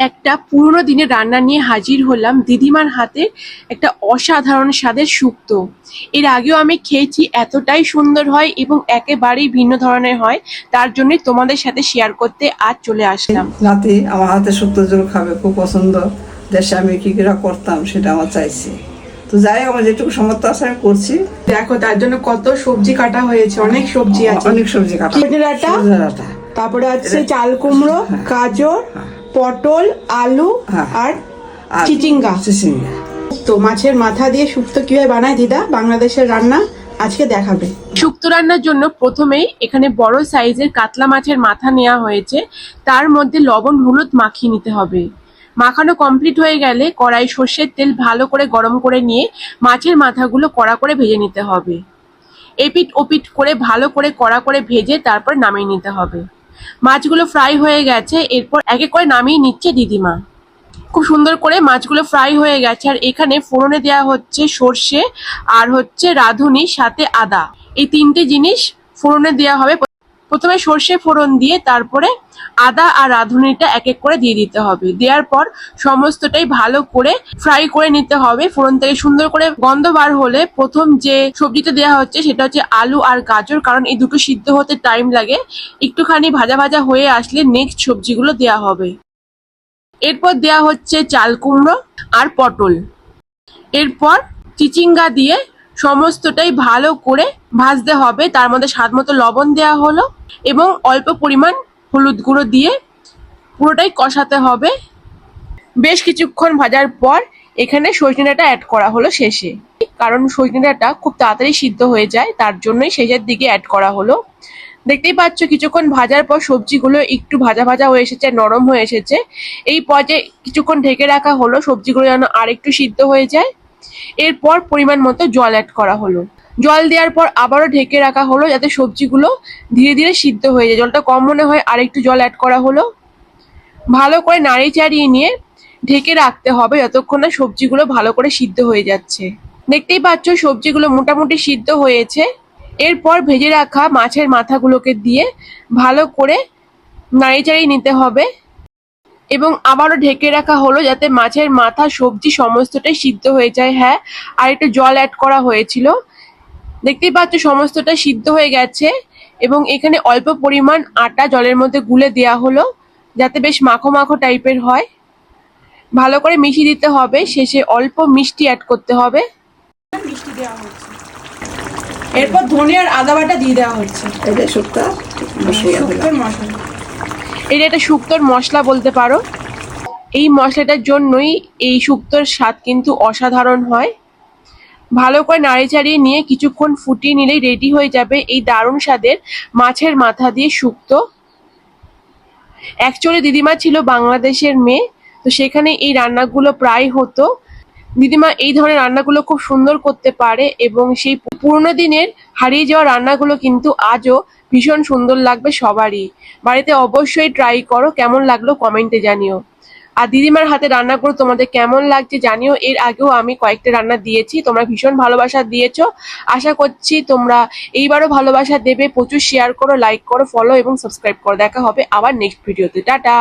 একটা পুরোনো দিনের রান্না নিয়ে হাজির হলাম দিদিমার হাতে একটা অসাধারণ স্বাদের শুক্তো এর আগেও আমি খেয়েছি এতটাই সুন্দর হয় এবং একেবারেই ভিন্ন ধরনের হয় তার জন্য তোমাদের সাথে শেয়ার করতে আজ চলে আসলাম। নাতি আমার হাতে শুক্তো জোর খাবে খুব পছন্দ। দেশে আমি কি কিরা করতাম সেটা আমার চাইছি। তো যাই হোক, আমার যেটুকু সমর্থ আছে আমি করছি। দেখো তার জন্য কত সবজি কাটা হয়েছে অনেক সবজি আছে। অনেক সবজি কাটা। তারপরে আছে চাল কুমড়ো গাজর পটল আলু হ্যাঁ। আর আর চিচিঙ্গা। চিচিঙ্গা। তো মাছের মাথা দিয়ে শুক্তো কীভাবে বানায় দিদা? বাংলাদেশের রান্না আজকে দেখাবে। শুক্তো রান্নার জন্য প্রথমেই এখানে বড় সাইজের কাতলা মাছের মাথা নেওয়া হয়েছে। তার মধ্যে লবণ হলুদ মাখিয়ে নিতে হবে। মাখানো কমপ্লিট হয়ে গেলে কড়াই সর্ষের তেল ভালো করে গরম করে নিয়ে মাছের মাথাগুলো কড়া করে ভেজে নিতে হবে। এপিট ওপিট করে ভালো করে কড়া করে ভেজে তারপর নামিয়ে নিতে হবে। মাছগুলো ফ্রাই হয়ে গেছে, এরপর এক করে নামিয়ে নিচ্ছে দিদিমা। খুব সুন্দর করে মাছগুলো ফ্রাই হয়ে গেছে, আর এখানে ফোড়নে দেওয়া হচ্ছে সর্ষে আর হচ্ছে রাঁধুনি সাথে আদা। এই তিনটে জিনিস ফোড়নে দেওয়া হবে। প্রথমে সর্ষে ফোড়ন দিয়ে তারপরে আদা আর রাঁধুনিটা এক এক করে দিয়ে দিতে হবে। দেওয়ার পর সমস্তটাই ভালো করে ফ্রাই করে নিতে হবে। ফোড়ন থেকে সুন্দর করে গন্ধ বার হলে প্রথম যে সবজিটা দেওয়া হচ্ছে সেটা হচ্ছে আলু আর গাজর, কারণ এই দুটো সিদ্ধ হতে টাইম লাগে। একটুখানি ভাজা ভাজা হয়ে আসলে নেক্সট সবজিগুলো দেওয়া হবে। এরপর দেয়া হচ্ছে চাল কুমড়ো আর পটল। এরপর চিচিঙ্গা দিয়ে সমস্তটাই ভালো করে ভাজতে হবে, তার মধ্যে স্বাদ মতো লবণ দেওয়া হলো এবং অল্প পরিমাণ হলুদ গুঁড়ো দিয়ে পুরোটাই কষাতে হবে। বেশ কিছুক্ষণ ভাজার পর এখানে সজনে ডাঁটা অ্যাড করা হলো শেষে। কারণ সজনে ডাঁটা খুব তাড়াতাড়ি সিদ্ধ হয়ে যায়, তার জন্যই শেষের দিকে অ্যাড করা হলো। দেখতেই পাচ্ছ কিছুক্ষণ ভাজার পর সবজিগুলো একটু ভাজা ভাজা হয়ে এসেছে, নরম হয়ে এসেছে। এই পর্যায়ে কিছুক্ষণ ঢেকে রাখা হলো, সবজিগুলো যেন আর একটু সিদ্ধ হয়ে যায়। এরপর পরিমাণ মতো জল অ্যাড করা হলো। জল দেওয়ার পর আবারও ঢেকে রাখা হলো যাতে সবজিগুলো ধীরে ধীরে সিদ্ধ হয়ে যায়। জলটা কম মনে হয় আর একটু জল অ্যাড করা হলো। ভালো করে নাড়ি চাড়িয়ে নিয়ে ঢেকে রাখতে হবে যতক্ষণ না সবজিগুলো ভালো করে সিদ্ধ হয়ে যাচ্ছে। দেখতেই পাচ্ছ সবজিগুলো মোটামুটি সিদ্ধ হয়েছে। এরপর ভেজে রাখা মাছের মাথাগুলোকে দিয়ে ভালো করে নাড়ি চাড়িয়ে নিতে হবে এবং আবারও ঢেকে রাখা হলো যাতে মাছের মাথা সবজি সমস্তটাই সিদ্ধ হয়ে যায়। হ্যাঁ আর একটু জল অ্যাড করা হয়েছিল। দেখতেই পাচ্ছ সমস্তটা সিদ্ধ হয়ে গেছে এবং এখানে অল্প পরিমাণ আটা জলের মধ্যে গুলে দেওয়া হলো যাতে বেশ মাখো মাখো টাইপের হয়। ভালো করে মিশিয়ে দিতে হবে শেষে অল্প মিষ্টি অ্যাড করতে হবে। মিষ্টি দেওয়া হচ্ছে। এরপর ধনে আর আদা বাটা দিয়ে দেওয়া হচ্ছে। এটা শুক্তা শুক্তোর মশলা। এটা একটা শুক্তোর মশলা বলতে পারো। এই মশলাটার জন্যই এই শুক্তোর স্বাদ কিন্তু অসাধারণ হয়। ভালো করে নাড়ি চাড়িয়ে নিয়ে কিছুক্ষণ ফুটিয়ে নিলেই রেডি হয়ে যাবে এই দারুণ স্বাদের মাছের মাথা দিয়ে শুক্তো। অ্যাকচুয়ালি দিদিমা ছিল বাংলাদেশের মেয়ে, তো সেখানে এই রান্নাগুলো প্রায় হতো। দিদিমা এই ধরনের রান্নাগুলো খুব সুন্দর করতে পারে এবং সেই পুরোনো দিনের হারিয়ে যাওয়া রান্নাগুলো কিন্তু আজও ভীষণ সুন্দর লাগবে সবারই। বাড়িতে অবশ্যই ট্রাই করো, কেমন লাগল কমেন্টে জানিও। আর দিদিমার হাতে রান্না করে তোমাদের কেমন লাগছে জানিও। এর আগেও আমি কয়েকটা রান্না দিয়েছি, তোমরা ভীষণ ভালোবাসা দিয়েছ। আশা করছি তোমরা এইবারও ভালোবাসা দেবে। প্রচুর শেয়ার করো লাইক করো ফলো এবং সাবস্ক্রাইব করো। দেখা হবে আবার নেক্সট ভিডিওতে টাটা!